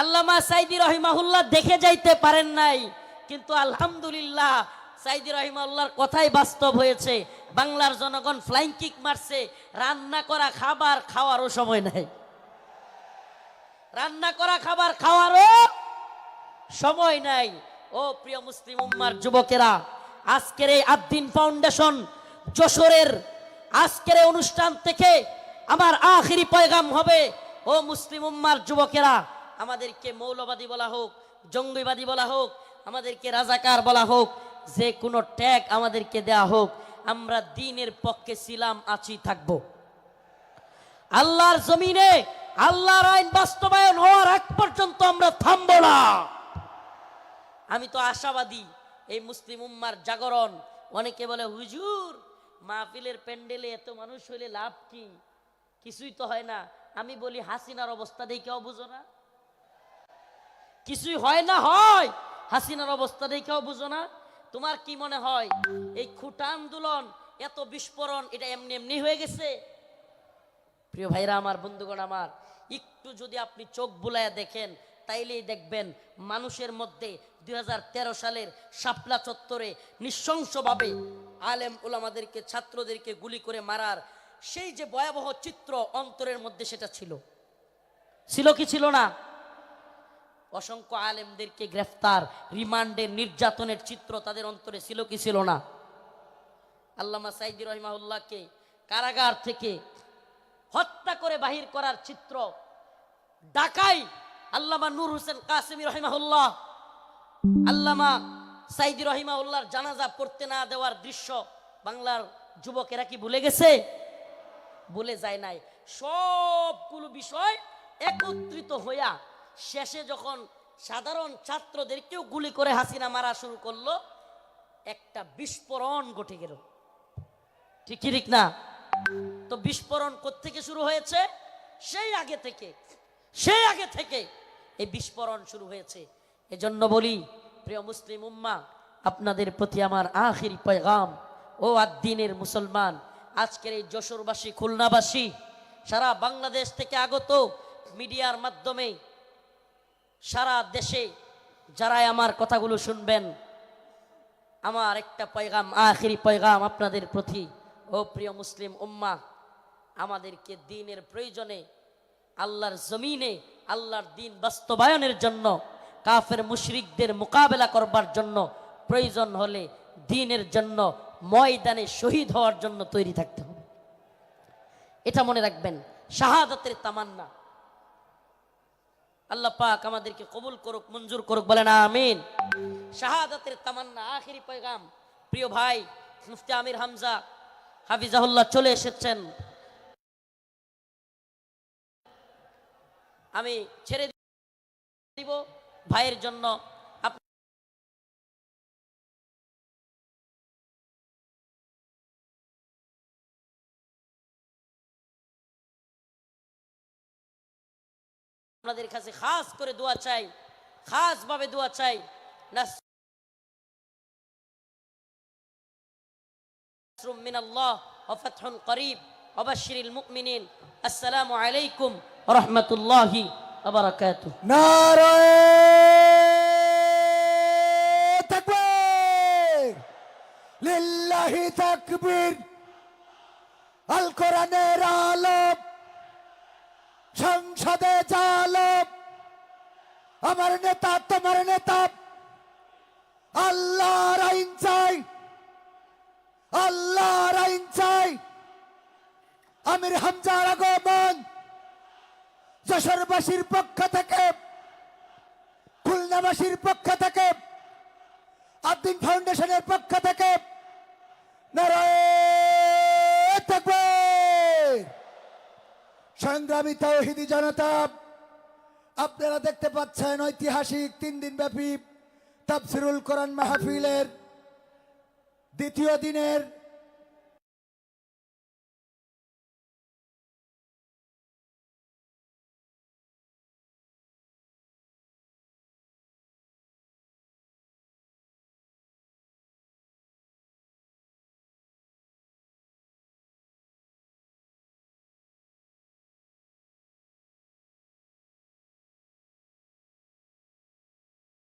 আল্লামা সাইদি রহিমাহুল্লাহ দেখে যাইতে পারেন নাই কিন্তু আলহামদুলিল্লাহ সাইদি কথাই বাস্তব হয়েছে। বাংলার জনগণ ফ্লাইং কিক মারছে রান্না করা খাবার খাওয়ারও সময় নাই। রান্না করা খাবার খাওয়ারও সময় নাই। ও প্রিয় মুসলিম উম্মার যুবকেরা আজকের এই আদ্দিন ফাউন্ডেশন যশোরের আজকের অনুষ্ঠান থেকে আমার আখিরি পয়গাম হবে। ও মুসলিম উম্মার যুবকেরা, আমাদেরকে মৌলবাদী বলা হোক, জঙ্গিবাদী বলা হোক, আমাদেরকে রাজাকার বলা হোক, যে কোনো ট্যাগ আমাদেরকে দেয়া হোক, আমরা দিনের পক্ষে ছিলাম, আছি, থাকব। আল্লাহর জমিনে, আল্লাহর আইন বাস্তবায়ন হওয়ার আগ পর্যন্ত আমরা থামবো না। আমি তো আশাবাদী এই মুসলিম উম্মার জাগরণ। অনেকে বলে, হুজুর, মাহফিলের প্যান্ডেলে এত মানুষ হইলে লাভ কি? কিছুই তো হয় না। আমি বলি, হাসিনার অবস্থা দেখেও বুঝো না। কিছুই হয় না, হয়। হাসিনার অবস্থা দেখেও বুঝো না। তোমার কি মনে হয়, এই খুঁটা আন্দোলন, এত বিস্ফোরণ, এটা এমনি এমনি হয়ে গেছে? প্রিয় ভাইরা, আমার বন্ধুগণ, আমার, একটু যদি আপনি চোখ বুলাইয়া দেখেন তাইলেই দেখবেন মানুষের মধ্যে দুই হাজার তেরো সালের শাপলা চত্বরে নৃশংসভাবে আলেম ওলামাদেরকে ছাত্রদেরকে গুলি করে মারার সেই যে ভয়াবহ চিত্র অন্তরের মধ্যে সেটা ছিল। ছিল কি ছিল না? অসংখ্য আলেমদেরকে গ্রেফতার রিমান্ডের নির্যাতনের চিত্র তাদের অন্তরে ছিল কি ছিল না? আল্লামা সাইদি রহিমাউল্লাহকে কারাগার থেকে হত্যা করে বাহির করার চিত্র ডাকাই আল্লামা নূর হোসেন কাসেমি রহিমাহুল্লাহ। আল্লামা সাইদি রহিমাউল্লাহর জানাজা পড়তে না দেওয়ার দৃশ্য বাংলার যুবকেরা কি ভুলে গেছে? ভুলে যায় নাই। সবগুলো বিষয় একত্রিত হইয়া শেষে যখন সাধারণ ছাত্রদেরকেও গুলি করে হাসিনা মারা শুরু করল, একটা বিস্ফোরণ ঘটে গেল। ঠিক ঠিক না? তো বিস্ফোরণ থেকে শুরু হয়েছে? সেই আগে থেকে। সেই আগে থেকে এই বিস্ফোরণ শুরু হয়েছে। এজন্য বলি, প্রিয় মুসলিম উম্মা, আপনাদের প্রতি আমার আখিরি পয়গাম, ও আদ্দিনের মুসলমান, আজকের এই যশোরবাসী, খুলনাবাসী, সারা বাংলাদেশ থেকে আগত মিডিয়ার মাধ্যমে সারা দেশে যারাই আমার কথাগুলো শুনবেন, আমার একটা পয়গাম, আখিরি পয়গাম আপনাদের প্রতি, ও প্রিয় মুসলিম উম্মা, আমাদেরকে দিনের প্রয়োজনে আল্লাহর জমিনে আল্লাহর দিন বাস্তবায়নের জন্য, কাফের মুশরিকদের মোকাবেলা করবার জন্য প্রয়োজন হলে দিনের জন্য ময়দানে শহীদ হওয়ার জন্য তৈরি থাকতে হবে। এটা মনে রাখবেন, শাহাদাতের তামান্না। আল্লাহ পাক আমাদেরকে কবুল করুক, মঞ্জুর করুক, বলেন আমিন। শাহাদাতের তামান্না, আখিরি পয়গাম। প্রিয় ভাই, মুফতি আমির হামজা হাফিজাহুল্লাহ চলে এসেছেন। আমি ছেড়ে দিব ভাইয়ের জন্য। আপনাদের কাছে খাস করে দোয়া চাই খাস ভাবে দোয়া চাই। নাসরুম মিনাল্লাহ ও ফাতহুন করিব অবাশিরিল মুমিনিন। আসসালামু আলাইকুম। রহমতুল্লাহি আলম সংসদে জালম আমার নেতা, তোমার নেতা আল্লাহ আইন চাই আল্লাহ আইন চাই। আমির হামজার আগো যশোরবাসীর পক্ষ থেকে, খুলনাবাসীর পক্ষ থেকে আদিন ফাউন্ডেশনের পক্ষ থেকে। সংগ্রামী তৌহিদি জনতা, আপনারা দেখতে পাচ্ছেন ঐতিহাসিক তিন দিন ব্যাপী তাফসিরুল কোরআন মাহফিলের দ্বিতীয় দিনের